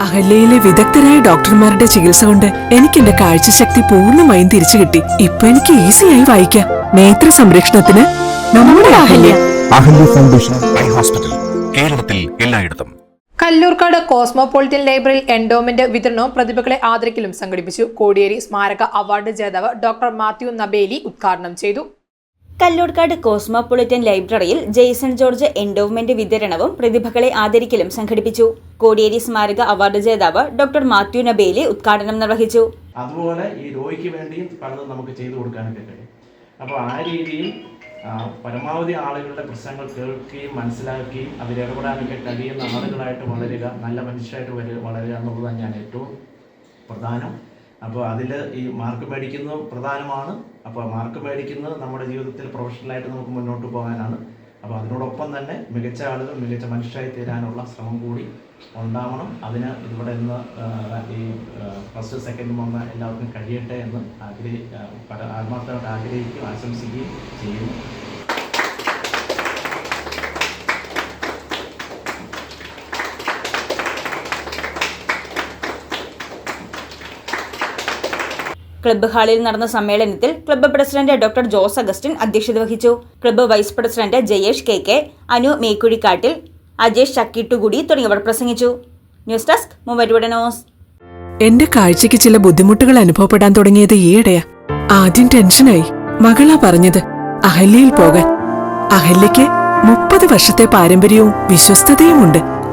അഹല്യയിലെ വിദഗ്ധരായ ഡോക്ടർമാരുടെ ചികിത്സ കൊണ്ട് എനിക്ക് എന്റെ കാഴ്ചശക്തി പൂർണമായും തിരിച്ചു കിട്ടി. ഇപ്പൊ എനിക്ക് ഈസിയായി വായിക്കാം. നേത്ര സംരക്ഷണത്തിന് നമ്മുടെ Ahalya. Ahalya foundation eye hospital കേരളത്തിൽ എല്ലായിടത്തും. കല്ലൂർക്കാട് കോസ്മോപോളിറ്റൻ ലൈബ്രറിയിൽ എൻഡോമെന്റ് വിതരണവും പ്രതിഭകളെ ആദരിക്കലും സംഘടിപ്പിച്ചു. കോടിയേരി സ്മാരക അവാർഡ് ജേതാവ് ഡോക്ടർ മാത്യു നബേലി ഉദ്ഘാടനം ചെയ്തു. കല്ലൂർക്കാട് കോസ്മോപൊളിറ്റൻ ലൈബ്രറിയിൽ ജെയ്സൺ ജോർജ് എൻഡോവ്മെന്റ് വിതരണവും പ്രതിഭകളെ ആദരിക്കലും സംഘടിപ്പിച്ചു. കോടിയേരി സ്മാരക അവാർഡ് ജേതാവ് ഡോക്ടർ മാത്യു നബേലി ഉദ്ഘാടനം നിർവഹിച്ചു. അതുപോലെ ഈ രോഗിക്ക് വേണ്ടിയും പലതും നമുക്ക് ചെയ്തു കൊടുക്കാനൊക്കെ കഴിയും. അപ്പോൾ ആ രീതിയിൽ പരമാവധി ആളുകളുടെ പ്രശ്നങ്ങൾ കേൾക്കുകയും മനസ്സിലാക്കുകയും അതിലിടപെടാനൊക്കെ കഴിയുന്ന ആളുകളായിട്ട് വളരുക നല്ല മനുഷ്യരായിട്ട് വളരുക എന്നുള്ളത് തന്നെയാണ് ഏറ്റവും പ്രധാനം. അപ്പോൾ അതിൽ ഈ മാർക്ക് മേടിക്കുന്നത് പ്രധാനമാണ്. അപ്പോൾ മാർക്ക് മേടിക്കുന്നത് നമ്മുടെ ജീവിതത്തിൽ പ്രൊഫഷണലായിട്ട് നമുക്ക് മുന്നോട്ട് പോകാനാണ്. അപ്പോൾ അതിനോടൊപ്പം തന്നെ മികച്ച ആളുകൾ മികച്ച മനുഷ്യരായി തീരാനുള്ള ശ്രമം കൂടി ഉണ്ടാവണം. അതിന് ഇവിടെ ഇന്ന് ഈ ഫസ്റ്റ് സെക്കൻഡ് വന്ന എല്ലാവർക്കും കഴിയട്ടെ എന്ന് ആഗ്രഹി ആത്മാർത്ഥമായിട്ട് ആഗ്രഹിക്കുകയും ആശംസിക്കുകയും ചെയ്യുന്നു. ക്ലബ്ബ് ഹാളിൽ നടന്ന സമ്മേളനത്തിൽ club president doctor Jose Augustine അധ്യക്ഷത വഹിച്ചു. Club vice president Jayesh K K Anu Mekkuzhikkattil Ajesh Chakkittukudi തുടങ്ങിയവർ പ്രസംഗിച്ചു. ന്യൂസ് ഡെസ്ക് മൂവരുടെ ന്യൂസ്. എന്റെ കാഴ്ചയ്ക്ക് ചില ബുദ്ധിമുട്ടുകൾ അനുഭവപ്പെടാൻ തുടങ്ങിയത് ഈയിടെയാ. ആദ്യം ടെൻഷനായി. മകളാ പറഞ്ഞത് അഹല്യയിൽ പോകാൻ. അഹല്യയ്ക്ക് മുപ്പത് വർഷത്തെ പാരമ്പര്യവും വിശ്വസ്തതയുമുണ്ട്.